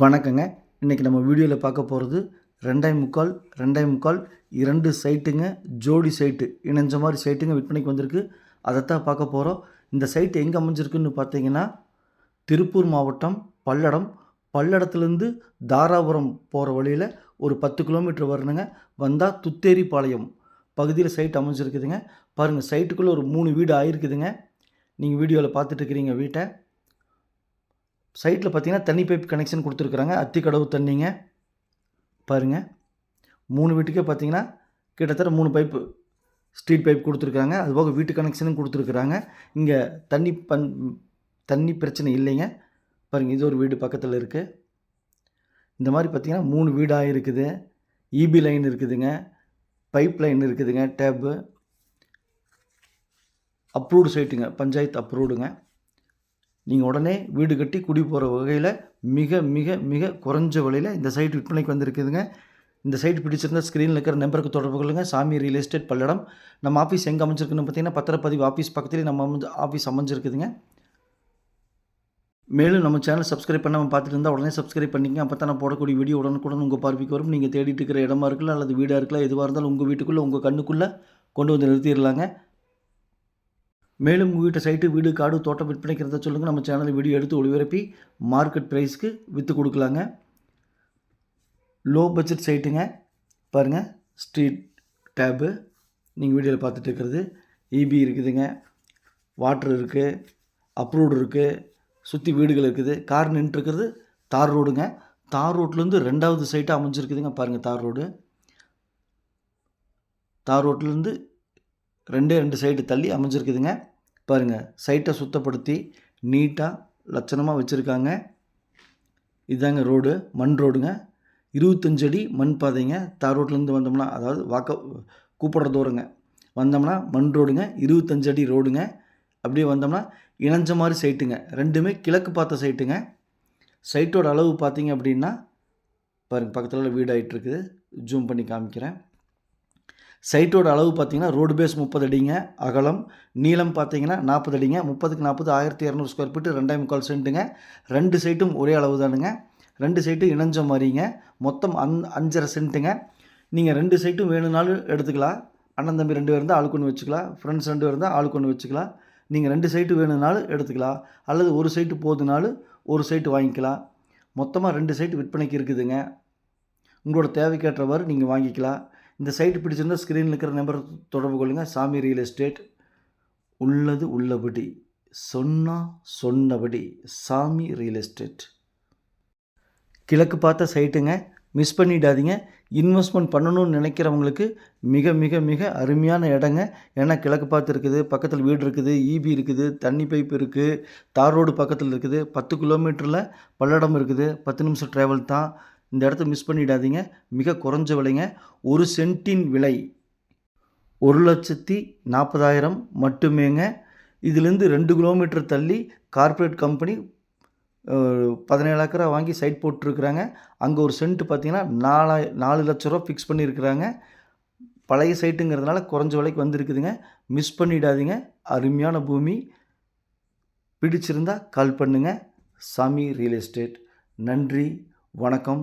வணக்கங்க. இன்றைக்கி நம்ம வீடியோவில் பார்க்க போகிறது ரெண்டே முக்கால் ரெண்டே முக்கால் இரண்டு சைட்டுங்க ஜோடி சைட்டு. இணைஞ்ச மாதிரி சைட்டுங்க விற்பனைக்கு வந்திருக்கு. அதைத்தான் பார்க்க போகிறோம் இந்த சைட்டு எங்கே அமைஞ்சிருக்குன்னு பார்த்தீங்கன்னா திருப்பூர் மாவட்டம் பல்லடம். பல்லடத்துலேருந்து தாராபுரம் போகிற வழியில் ஒரு பத்து கிலோமீட்டர் வரணுங்க. வந்தால் துத்தேரிப்பாளையம் பகுதியில் சைட் அமைஞ்சிருக்குதுங்க. பாருங்கள் சைட்டுக்குள்ளே ஒரு மூணு வீடு ஆயிருக்குதுங்க. நீங்கள் வீடியோவில் பார்த்துட்டு இருக்கிறீங்க வீட்டை. சைட்டில் பார்த்தீங்கன்னா தண்ணி பைப் கனெக்ஷன் கொடுத்துருக்குறாங்க. அத்திக்கடவு தண்ணிங்க. பாருங்கள் மூணு வீட்டுக்கே பார்த்தீங்கன்னா கிட்டத்தட்ட மூணு பைப்பு ஸ்ட்ரீட் பைப் கொடுத்துருக்காங்க அதுபோக வீட்டு கனெக்ஷனும் கொடுத்துருக்குறாங்க. இங்கே தண்ணி பன் தண்ணி பிரச்சனை இல்லைங்க. பாருங்கள் இது ஒரு வீடு பக்கத்தில் இருக்குது இந்த மாதிரி பார்த்தீங்கன்னா மூணு வீடாக இருக்குது. இபி லைன் இருக்குதுங்க. பைப் லைன் இருக்குதுங்க டேப்பு அப்ரூவ்டு சைட்டுங்க பஞ்சாயத்து அப்ரூவ்டுங்க நீங்கள் உடனே வீடு கட்டி குடி போகிற வகையில் மிக மிக மிக குறைஞ்ச விலையில் இந்த சைட் விற்பனைக்கு வந்திருக்குதுங்க. இந்த சைட் பிடிச்சிருந்தா ஸ்க்ரீனில் இருக்கிற நம்பருக்கு தொடர்பு கொள்ளுங்கள் சாமி ரியல் எஸ்டேட் பல்லடம். நம்ம ஆஃபீஸ் எங்கே அமைஞ்சிருக்குன்னு பார்த்தீங்கன்னா பத்திரப்பதிவு ஆஃபீஸ் பக்கத்துலேயே நம்ம அமைஞ்ச ஆஃபீஸ் அமைஞ்சிருக்குதுங்க. மேலும் நம்ம சேனல் சப்ஸ்கிரைப் பண்ணாமல் பார்த்துட்டு இருந்தால் உடனே சப்ஸ்கிரைப் பண்ணிங்க அப்போ தான் நான் போடக்கூடிய வீடியோ உடனுக்குடன் உங்கள் பார்வைக்கு வரும். நீங்கள் தேடிட்டு இருக்கிற இடமா இருக்கலாம் அல்லது வீடாக இருக்கலாம் எதுவாக இருந்தாலும் உங்கள் வீட்டுக்குள்ளே உங்கள் கண்ணுக்குள்ளே கொண்டு வந்து நிறுத்திடலாங்க. மேலும் உங்கள் வீட்டை சைட்டு வீடு காடு தோட்டம் விற்பனைக்கிறத சொல்லுங்கள் நம்ம சேனலில் வீடியோ எடுத்து ஒளிபரப்பி மார்க்கெட் ப்ரைஸ்க்கு விற்று கொடுக்கலாங்க. லோ பட்ஜெட் சைட்டுங்க. பாருங்கள் ஸ்ட்ரீட் டேபு. நீங்கள் வீடியோவில் பார்த்துட்டு இருக்கிறது. இபி இருக்குதுங்க. வாட்ரு இருக்குது அப்ரூவ்டு இருக்குது சுற்றி வீடுகள் இருக்குது. கார் நின்றுருக்கிறது தார் ரோடுங்க. தார் ரோட்லேருந்து ரெண்டாவது சைட்டாக அமைஞ்சிருக்குதுங்க. பாருங்கள் தார் ரோடு. தார் ரோட்லேருந்து ரெண்டே ரெண்டு சைடு தள்ளி அமைஞ்சிருக்குதுங்க. பாருங்கள் சைட்டை சுத்தப்படுத்தி நீட்டாக லட்சணமாக வச்சுருக்காங்க. இதாங்க ரோடு மண் ரோடுங்க. இருபத்தஞ்சு அடி மண் பாதைங்க. தார் ரோட்லேருந்து வந்தோம்னா அதாவது வாக்க கூப்பிட்ற தூரங்க. வந்தோம்னா மண் ரோடுங்க இருபத்தஞ்சு அடி ரோடுங்க. அப்படியே வந்தோம்னா இணைஞ்ச மாதிரி சைட்டுங்க. ரெண்டுமே கிழக்கு பார்த்த சைட்டுங்க. சைட்டோட அளவு பார்த்தீங்க அப்படின்னா பாருங்கள் பக்கத்தில் வீடு ஆகிட்டுருக்குது ஜூம் பண்ணி காமிக்கிறேன். சைட்டோட அளவு பார்த்தீங்கன்னா ரோடு பேஸ் முப்பது அடிங்க அகலம். நீளம் பார்த்தீங்கன்னா நாற்பது அடிங்க முப்பதுக்கு நாற்பது ஆயிரத்தி இரநூறு ஸ்கொயர் ஃபீட்டு ரெண்டாயிரம் முக்கால் சென்ட்டுங்க ரெண்டு சைட்டும் ஒரே அளவு தானுங்க. ரெண்டு சைட்டும் இணைஞ்ச மாதிரிங்க. மொத்தம் அந் அஞ்சரை சென்ட்டுங்க நீங்கள் ரெண்டு சைட்டும் வேணும்னாலும் எடுத்துக்கலாம். அண்ணன் தம்பி ரெண்டு பேர் இருந்தால் ஆளுக்கு ஒன்று வச்சுக்கலாம். ஃப்ரெண்ட்ஸ் ரெண்டு பேர் இருந்தால் ஆளுக்கு ஒன்று வச்சுக்கலாம். நீங்கள் ரெண்டு சைட்டு வேணும்னாலும் எடுத்துக்கலாம். அல்லது ஒரு சைட்டு போதுனாலும் ஒரு சைட்டு வாங்கிக்கலாம். மொத்தமாக ரெண்டு சைட்டு விற்பனைக்கு இருக்குதுங்க. உங்களோட தேவைக்கேற்றவாறு நீங்கள் வாங்கிக்கலாம். இந்த சைட்டு பிடிச்சிருந்தால் ஸ்க்ரீனில் இருக்கிற நம்பர் தொடர்பு கொள்ளுங்கள் சாமி ரியல் எஸ்டேட் உள்ளது உள்ளபடி சொன்னால் சொன்னபடி சாமி ரியல் எஸ்டேட் கிழக்கு பார்த்த சைட்டுங்க. மிஸ் பண்ணிடாதீங்க. இன்வெஸ்ட்மெண்ட் பண்ணணும்னு நினைக்கிறவங்களுக்கு மிக மிக மிக அருமையான இடங்க. ஏன்னா கிழக்கு பார்த்து இருக்குது பக்கத்தில் வீடு இருக்குது ஈபி இருக்குது தண்ணி பைப் இருக்குது தார் ரோடு பக்கத்தில் இருக்குது பத்து கிலோமீட்டரில் பல்லடம் இருக்குது பத்து நிமிஷம் ட்ராவல் தான். இந்த இடத்த மிஸ் பண்ணிடாதீங்க. மிக குறைஞ்ச விலைங்க. ஒரு சென்ட்டின் விலை ஒரு லட்சத்தி நாற்பதாயிரம் மட்டுமேங்க. இதுலேருந்து ரெண்டு கிலோமீட்டர் தள்ளி கார்ப்பரேட் கம்பெனி பதினேழு ஏக்கரா வாங்கி சைட் போட்டிருக்கிறாங்க. அங்கே ஒரு சென்ட் பார்த்தீங்கன்னா நாலாய் நாலு லட்ச ரூபா ஃபிக்ஸ் பண்ணியிருக்கிறாங்க. பழைய சைட்டுங்கிறதுனால குறைஞ்ச விலைக்கு வந்திருக்குதுங்க. மிஸ் பண்ணிடாதீங்க. அருமையான பூமி. பிடிச்சிருந்தா கால் பண்ணுங்கள் சாமி ரியல் எஸ்டேட் நன்றி. வணக்கம்.